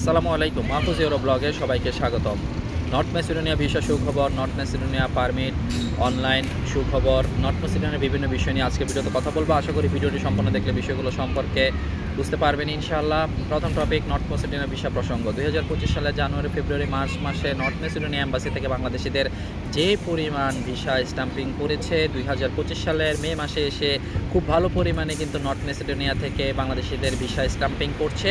আসসালামু আলাইকুম। মাহফুজ ইউরো ব্লগে সবাইকে স্বাগতম। নর্থ মেসিডোনিয়া ভিসা সুখবর, নর্থ মেসিডোনিয়া পারমিট, অনলাইন সুখবর, নর্থ মেসিডোনিয়ার বিভিন্ন বিষয় নিয়ে আজকে ভিডিওতে কথা বলব। আশা করি ভিডিওটি সম্পূর্ণ দেখলে বিষয়গুলো সম্পর্কে বুঝতে পারবেন ইনশাআল্লাহ। প্রথম টপিক নর্থ মেসিডোনিয়া ভিসা প্রসঙ্গ। দুই পঁচিশ সালে জানুয়ারি, ফেব্রুয়ারি, মার্চ মাসে নর্থ মেসিডোনিয়া অ্যাম্বাসি থেকে বাংলাদেশিদের যে পরিমাণ ভিসা স্টাম্পিং করেছে, দুই হাজার পঁচিশ সালের মে মাসে এসে খুব ভালো পরিমাণে কিন্তু নর্থ মেসিডোনিয়া থেকে বাংলাদেশিদের ভিসা স্টাম্পিং করছে।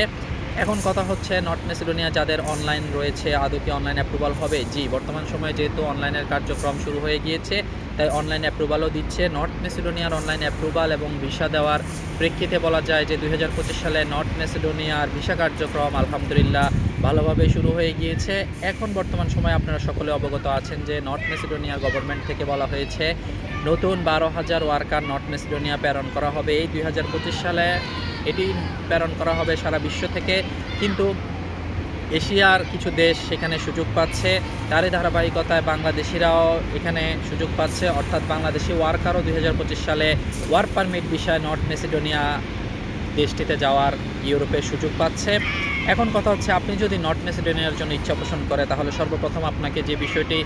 এখন কথা হচ্ছে নর্থ মেসিডোনিয়া যাদের অনলাইন রয়েছে, আদৌ কি অনলাইন অ্যাপ্রুভাল হবে? জি, বর্তমান সময়ে যেহেতু অনলাইনের কার্যক্রম শুরু হয়ে গিয়েছে, তাই অনলাইন অ্যাপ্রুভালও দিচ্ছে। নর্থ মেসিডোনিয়ার অনলাইন অ্যাপ্রুভাল এবং ভিসা দেওয়ার প্রেক্ষিতে বলা যায় যে দুই হাজার পঁচিশ সালে নর্থ মেসিডোনিয়ার ভিসা কার্যক্রম আলহামদুলিল্লাহ ভালোভাবে শুরু হয়ে গিয়েছে। এখন বর্তমান সময়ে আপনারা সকলে অবগত আছেন যে নর্থ মেসিডোনিয়ার গভর্নমেন্ট থেকে বলা হয়েছে, নতুন বারো হাজার ওয়ার্কার নর্থ মেসিডোনিয়া প্রেরণ করা হবে। এই দুই হাজার পঁচিশ সালে এটি প্রেরণ করা হবে সারা বিশ্ব থেকে। কিন্তু এশিয়ার কিছু দেশ সেখানে সুযোগ পাচ্ছে। তারই ধারাবাহিকতায় বাংলাদেশিরাও এখানে সুযোগ পাচ্ছে। অর্থাৎ বাংলাদেশি ওয়ার্কারও দুই হাজার পঁচিশ সালে ওয়ার্ক পারমিট বিষয়ে নর্থ মেসিডোনিয়া দেশটিতে যাওয়ার ইউরোপে সুযোগ পাচ্ছে। এখন কথা হচ্ছে, আপনি যদি নর্থ মেসিডোনিয়ার জন্য ইচ্ছা পোষণ করে, তাহলে সর্বপ্রথম আপনাকে যে বিষয়টি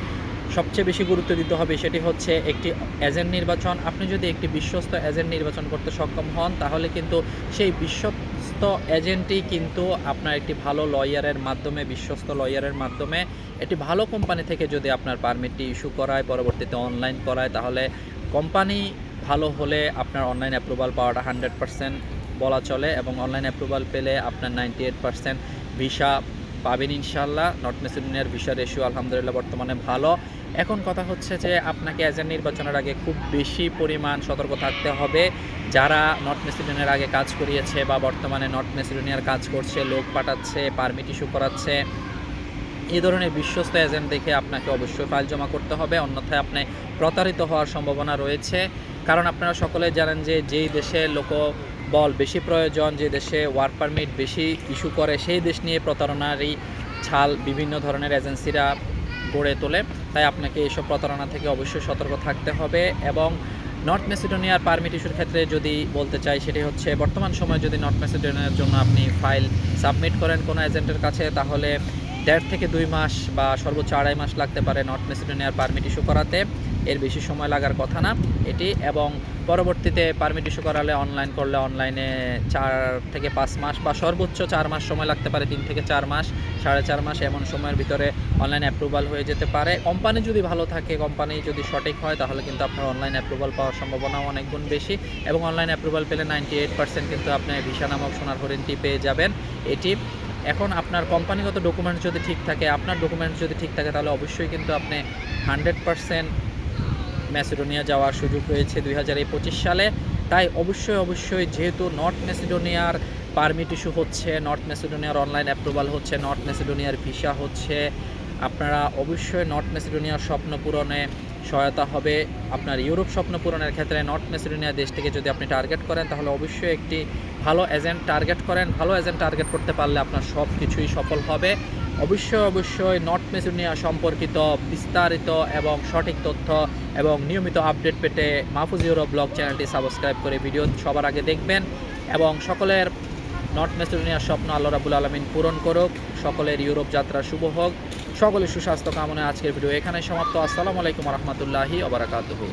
সবচেয়ে বেশি গুরুত্ব দিতে হবে সেটি হচ্ছে একটি এজেন্ট নির্বাচন। আপনি যদি একটি বিশ্বস্ত এজেন্ট নির্বাচন করতে সক্ষম হন, তাহলে কিন্তু সেই বিশ্বস্ত এজেন্টই কিন্তু আপনার একটি ভালো লয়ারের মাধ্যমে, বিশ্বস্ত লয়ারের মাধ্যমে একটি ভালো কোম্পানি থেকে যদি আপনার পারমিটটি ইস্যু করায়, পরবর্তীতে অনলাইন করায়, তাহলে কোম্পানি ভালো হলে আপনার অনলাইন অ্যাপ্রুভাল পাওয়াটা হান্ড্রেড পারসেন্ট বলা চলে এবং অনলাইন অ্যাপ্রুভাল পেলে আপনার নাইনটি এইট পারসেন্ট ভিসা পাবেন ইনশাল্লাহ নর্থ মেসিডোনিয়ার ভিসা রেশিও আলহামদুলিল্লাহ বর্তমানে ভালো। এখন কথা হচ্ছে যে আপনাকে এজেন্ট নির্বাচনের আগে খুব বেশি পরিমাণ সতর্ক থাকতে হবে। যারা নর্থ মেসিডোনিয়ার আগে কাজ করিয়েছে বা বর্তমানে নর্থ মেসিডোনিয়ার কাজ করছে, লোক পাঠাচ্ছে পারমিট ইস্যু করাচ্ছে এই ধরনের বিশ্বস্ত এজেন্ট দেখে আপনাকে অবশ্যই ফাইল জমা করতে হবে। অন্যথায় আপনি প্রতারিত হওয়ার সম্ভাবনা রয়েছে। কারণ আপনারা সকলে জানেন যে যেই দেশে লোক বল বেশি প্রয়োজন, যে দেশে ওয়ার্ক পারমিট বেশি ইস্যু করে, সেই দেশ নিয়ে প্রতারণারই ছাল বিভিন্ন ধরনের এজেন্সিরা গড়ে তোলে। তাই আপনাকে এইসব প্রতারণা থেকে অবশ্যই সতর্ক থাকতে হবে এবং নর্থ মেসিডোনিয়ার পারমিট ইস্যুর ক্ষেত্রে যদি বলতে চাই, সেটি হচ্ছে বর্তমান সময়ে যদি নর্থ মেসিডোনিয়ার জন্য আপনি ফাইল সাবমিট করেন কোনো এজেন্টের কাছে, তাহলে দেড় থেকে দুই মাস বা সর্বোচ্চ আড়াই মাস লাগতে পারে নর্থ মেসিডোনিয়ার পারমিট ইস্যু করাতে। এর বেশি সময় লাগার কথা না এটি এবং পরবর্তীতে পারমিট ইস্যু করালে অনলাইন করলে অনলাইনে চার থেকে পাঁচ মাস বা সর্বোচ্চ চার মাস সময় লাগতে পারে, তিন থেকে চার মাস, সাড়ে চার মাস এমন সময়ের ভিতরে অনলাইন অ্যাপ্রুভাল হয়ে যেতে পারে। কোম্পানি যদি ভালো থাকে কোম্পানি যদি সঠিক হয়, তাহলে কিন্তু আপনার অনলাইন অ্যাপ্রুভাল পাওয়ার সম্ভাবনাও অনেক গুণ বেশি এবং অনলাইন অ্যাপ্রুভাল পেলে নাইনটি এইট পার্সেন্ট কিন্তু আপনি ভিসা নামক সোনার হরিণটি পেয়ে যাবেন। এটি এখন আপনার কোম্পানিগত ডকুমেন্টস যদি ঠিক থাকে, আপনার ডকুমেন্টস যদি ঠিক থাকে, তাহলে অবশ্যই কিন্তু আপনি হান্ড্রেড পার্সেন্ট ম্যাসিডোনিয়া যাওয়ার সুযোগ রয়েছে দুই সালে। তাই অবশ্যই অবশ্যই যেহেতু নর্থ ম্যাসিডোনিয়ার পারমিট ইস্যু হচ্ছে, নর্থ ম্যাসিডোনিয়ার অনলাইন অ্যাপ্রুভাল হচ্ছে, নর্থ ম্যাসিডোনিয়ার ভিসা হচ্ছে, আপনারা অবশ্যই নর্থ ম্যাসিডোনিয়ার স্বপ্ন পূরণে সহায়তা হবে। আপনার ইউরোপ স্বপ্ন পূরণের ক্ষেত্রে নর্থ মেসিডোনিয়া দেশ থেকে যদি আপনি টার্গেট করেন, তাহলে অবশ্যই একটি ভালো এজেন্ট টার্গেট করেন। ভালো এজেন্ট টার্গেট করতে পারলে আপনার সব কিছুই সফল হবে। অবশ্যই অবশ্যই নর্থ মেসিডোনিয়া সম্পর্কিত বিস্তারিত এবং সঠিক তথ্য এবং নিয়মিত আপডেট পেতে মাহফুজ ইউরোপ ব্লগ চ্যানেলটি সাবস্ক্রাইব করে ভিডিও সবার আগে দেখবেন এবং সকলের নর্থ মেসিডোনিয়ার স্বপ্ন আল্লাহ রাবুল আলমিন পূরণ করুক। সকলের ইউরোপ যাত্রা শুভ হোক। সকলের সুস্বাস্থ্য কামনায় আজকের ভিডিও এখানে সমাপ্ত। আসসালামু আলাইকুম রহমতুল্লাহি ওবরাকাতুহু